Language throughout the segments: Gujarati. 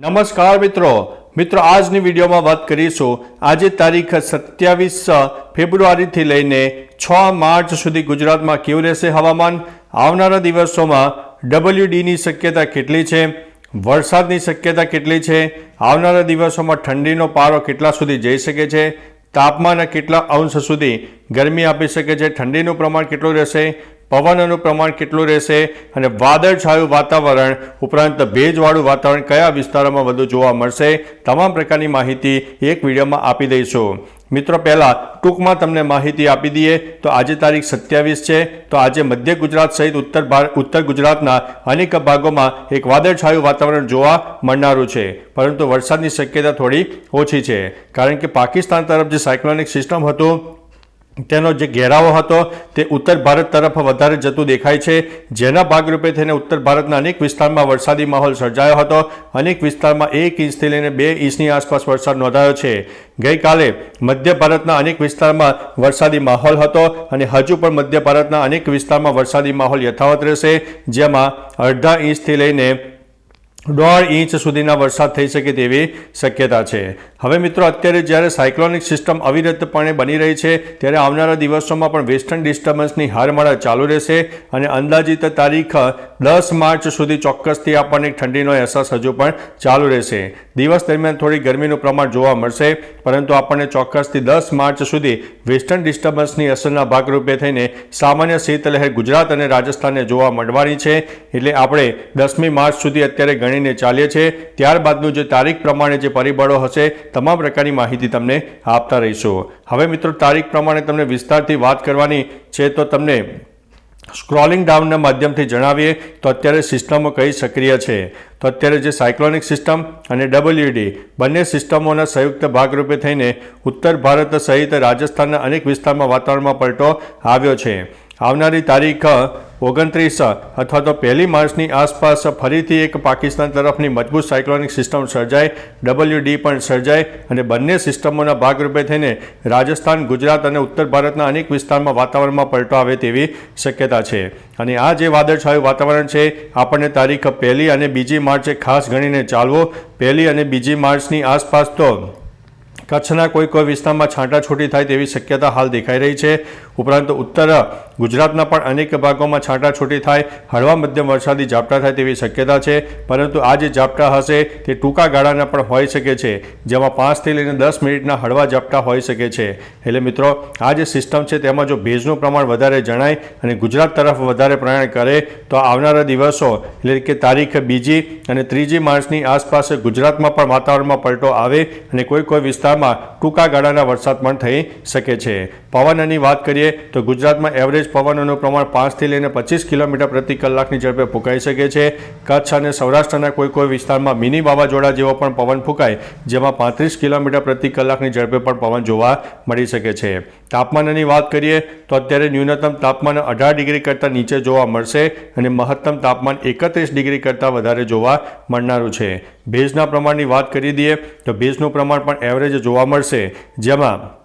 નમસ્કાર મિત્રો. મિત્રો, આજની વિડીયોમાં વાત કરીશું. આજે તારીખ સત્યાવીસ ફેબ્રુઆરીથી લઈને છ માર્ચ સુધી ગુજરાતમાં કેવું રહેશે હવામાન? આવનારા દિવસોમાં ડબલ્યુડીની શક્યતા કેટલી છે? વરસાદની શક્યતા કેટલી છે? આવનારા દિવસોમાં ઠંડીનો પારો કેટલા સુધી જઈ શકે છે? તાપમાન કેટલા અંશ સુધી ગરમી આપી શકે છે? ઠંડીનું પ્રમાણ કેટલું રહેશે? પવનનું પ્રમાણ કેટલું રહેશે અને વાદળછાયું વાતાવરણ ઉપરાંત ભેજવાળું વાતાવરણ કયા વિસ્તારોમાં વધુ જોવા મળશે, તમામ પ્રકારની માહિતી એક વિડીયોમાં આપી દઈશું. મિત્રો, પહેલાં ટૂંકમાં તમને માહિતી આપી દઈએ, તો આજે તારીખ સત્યાવીસ છે, તો આજે મધ્ય ગુજરાત સહિત ઉત્તર ભારત ઉત્તર ગુજરાતના અનેક ભાગોમાં એક વાદળછાયું વાતાવરણ જોવા મળનારું છે, પરંતુ વરસાદની શક્યતા થોડી ઓછી છે, કારણ કે પાકિસ્તાન તરફ જે સાયક્લોનિક સિસ્ટમ હતું તેનો જે ઘેરાવો હતો તે ઉત્તર ભારત તરફ વધારે જતું દેખાય છે. જેના ભાગરૂપે થઈને ઉત્તર ભારતના અનેક વિસ્તારમાં વરસાદી માહોલ સર્જાયો હતો. અનેક વિસ્તારમાં એક ઇંચથી લઈને બે ઇંચની આસપાસ વરસાદ નોંધાયો છે. ગઈકાલે મધ્ય ભારતના અનેક વિસ્તારમાં વરસાદી માહોલ હતો અને હજુ પણ મધ્ય ભારતના અનેક વિસ્તારમાં વરસાદી માહોલ યથાવત રહેશે. જેમાં અડધા ઇંચથી લઈને દોઢ ઇંચ સુધીના વરસાદ થઈ શકે તેવી શક્યતા છે. હવે મિત્રો, અત્યારે જ્યારે સાયક્લોનિક સિસ્ટમ અવિરતપણે બની રહી છે, ત્યારે આવનારા દિવસોમાં પણ વેસ્ટર્ન ડિસ્ટર્બન્સની હારમાળા ચાલુ રહેશે અને અંદાજિત તારીખ દસ માર્ચ સુધી ચોક્કસથી આપણને ઠંડીનો અહેસાસ હજુ પણ ચાલુ રહેશે. દિવસ દરમિયાન થોડી ગરમીનું પ્રમાણ જોવા મળશે, પરંતુ આપણને ચોક્કસથી દસ માર્ચ સુધી વેસ્ટર્ન ડિસ્ટર્બન્સની અસરના ભાગરૂપે થઈને સામાન્ય શીતલહેર ગુજરાત અને રાજસ્થાનને જોવા મળવાની છે. એટલે આપણે દસમી માર્ચ સુધી અત્યારે ગણીને ચાલીએ છીએ. ત્યારબાદનું જે તારીખ પ્રમાણે જે પરિબળો હશે, તમામ પ્રકારની માહિતી તમને આપતા રહીશું. હવે મિત્રો, તારીખ પ્રમાણે તમને વિસ્તારથી વાત કરવાની છે તો તમને સ્ક્રોલિંગ ડાઉનના માધ્યમથી જણાવીએ, તો અત્યારે સિસ્ટમો કઈ સક્રિય છે? તો અત્યારે જે સાયક્લોનિક સિસ્ટમ અને ડબલ્યુડી બંને સિસ્ટમોના સંયુક્ત ભાગરૂપે થઈને ઉત્તર ભારત સહિત રાજસ્થાનના અનેક વિસ્તારમાં વાતાવરણમાં પલટો આવ્યો છે. આવનારી તારીખ ઓગણત્રીસ અથવા તો પહેલી માર્ચની આસપાસ ફરીથી એક પાકિસ્તાન તરફની મજબૂત સાયક્લોનિક સિસ્ટમ સર્જાય ડબલ્યુ ડી પણ સર્જાય અને બંને સિસ્ટમોના ભાગરૂપે થઈને રાજસ્થાન, ગુજરાત અને ઉત્તર ભારતના અનેક વિસ્તારમાં વાતાવરણમાં પલટો આવે તેવી શક્યતા છે. અને આ જે વાદળછાયું વાતાવરણ છે, આપણને તારીખ પહેલી અને બીજી માર્ચે ખાસ ગણીને ચાલવો, પહેલી અને બીજી માર્ચની આસપાસ તો કચ્છના કોઈ કોઈ વિસ્તારમાં છાંટાછૂટી થાય તેવી શક્યતા હાલ દેખાઈ રહી છે. ઉપરાંત ઉત્તર ગુજરાતના પણ અનેક ભાગોમાં છાંટાછૂટી થાય, હળવા મધ્યમ વરસાદી ઝાપટા થાય તેવી શક્યતા છે. પરંતુ આ જે ઝાપટા હશે તે ટૂંકા ગાળાના પણ હોઈ શકે છે, જેમાં પાંચથી લઈને દસ મિનિટના હળવા ઝાપટા હોઈ શકે છે. એટલે મિત્રો, આ જે સિસ્ટમ છે તેમાં જો ભેજનું પ્રમાણ વધારે જણાય અને ગુજરાત તરફ વધારે પ્રયાણ કરે, તો આવનારા દિવસો, એટલે કે તારીખ બીજી અને ત્રીજી માર્ચની આસપાસ ગુજરાતમાં પણ વાતાવરણમાં પલટો આવે અને કોઈ કોઈ વિસ્તારમાં ટૂંકા ગાળાના વરસાદ પણ થઈ શકે છે. પવનની વાત કરીએ તો ગુજરાતમાં એવરેજ પવનોનું પ્રમાણ પાંચથી લઈને પચીસ કિલોમીટર પ્રતિ કલાકની ઝડપે ફૂંકાઈ શકે છે. કચ્છ અને સૌરાષ્ટ્રના કોઈ કોઈ વિસ્તારમાં મિની વાવાઝોડા જેવો પણ પવન ફૂંકાય, જેમાં પાંત્રીસ કિલોમીટર પ્રતિ કલાકની ઝડપે પણ પવન જોવા મળી શકે છે. તાપમાનની વાત કરીએ તો અત્યારે ન્યૂનતમ તાપમાન અઢાર ડિગ્રી કરતાં નીચે જોવા મળશે અને મહત્તમ તાપમાન એકત્રીસ ડિગ્રી કરતાં વધારે જોવા મળનારું છે. ભેજના પ્રમાણની વાત કરી દઈએ તો ભેજનું પ્રમાણ પણ એવરેજ જોવા મળશે. જેમાં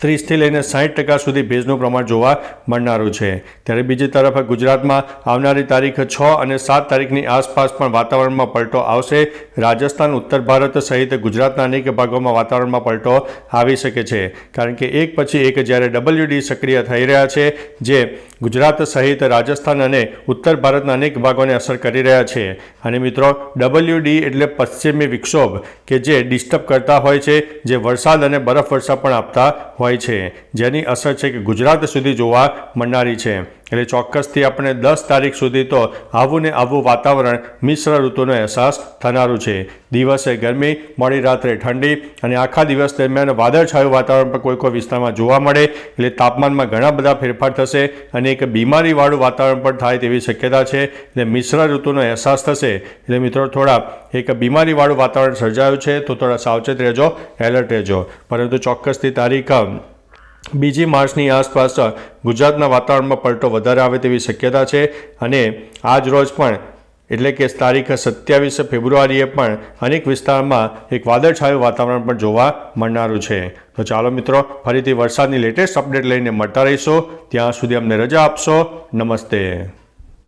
ત્રીસથી લઈને સાઠ ટકા સુધી ભેજનું પ્રમાણ જોવા મળનારું છે. ત્યારે બીજી તરફ ગુજરાતમાં આવનારી તારીખ છ અને સાત તારીખની આસપાસ પણ વાતાવરણમાં પલટો આવશે. રાજસ્થાન, ઉત્તર ભારત સહિત ગુજરાતના અનેક ભાગોમાં વાતાવરણમાં પલટો આવી શકે છે. કારણ કે એક પછી એક જ્યારે ડબલ્યુડી સક્રિય થઈ રહ્યા છે, જે ગુજરાત સહિત રાજસ્થાન અને ઉત્તર ભારતના અનેક ભાગોને અસર કરી રહ્યા છે. અને મિત્રો ડબલ્યુડી એટલે પશ્ચિમી વિક્ષોભ, કે જે ડિસ્ટર્બ કરતા હોય છે, જે વરસાદ અને બરફવર્ષા પણ આપતા હોય છે. જેની અસર છે કે ગુજરાત સુધી જોવા મળનારી છે. એટલે ચોક્કસથી આપણે દસ તારીખ સુધી તો આવું ને આવું વાતાવરણ મિશ્ર ઋતુનો અહેસાસ થનારું છે. દિવસે ગરમી, મોડી રાત્રે ઠંડી અને આખા દિવસ દરમિયાન વાદળછાયું વાતાવરણ પણ કોઈ કોઈ વિસ્તારમાં જોવા મળે. એટલે તાપમાનમાં ઘણા બધા ફેરફાર થશે અને એક બીમારીવાળું વાતાવરણ પણ થાય તેવી શક્યતા છે. એટલે મિશ્ર ઋતુનો અહેસાસ થશે. એટલે મિત્રો થોડા એક બીમારીવાળું વાતાવરણ સર્જાયું છે તો થોડા સાવચેત રહેજો, એલર્ટ રહેજો. પરંતુ ચોક્કસથી તારીખ બીજી માર્ચની આસપાસ ગુજરાતના વાતાવરણમાં પલટો વધારે આવે તેવી શક્યતા છે અને આજ રોજ પણ, એટલે કે તારીખ સત્યાવીસ ફેબ્રુઆરીએ પણ અનેક વિસ્તારમાં એક વાદળછાયું વાતાવરણ પણ જોવા મળનારું છે. તો ચાલો મિત્રો, ફરીથી વરસાદની લેટેસ્ટ અપડેટ લઈને મળતા રહીશો. ત્યાં સુધી અમને રજા આપશો. નમસ્તે.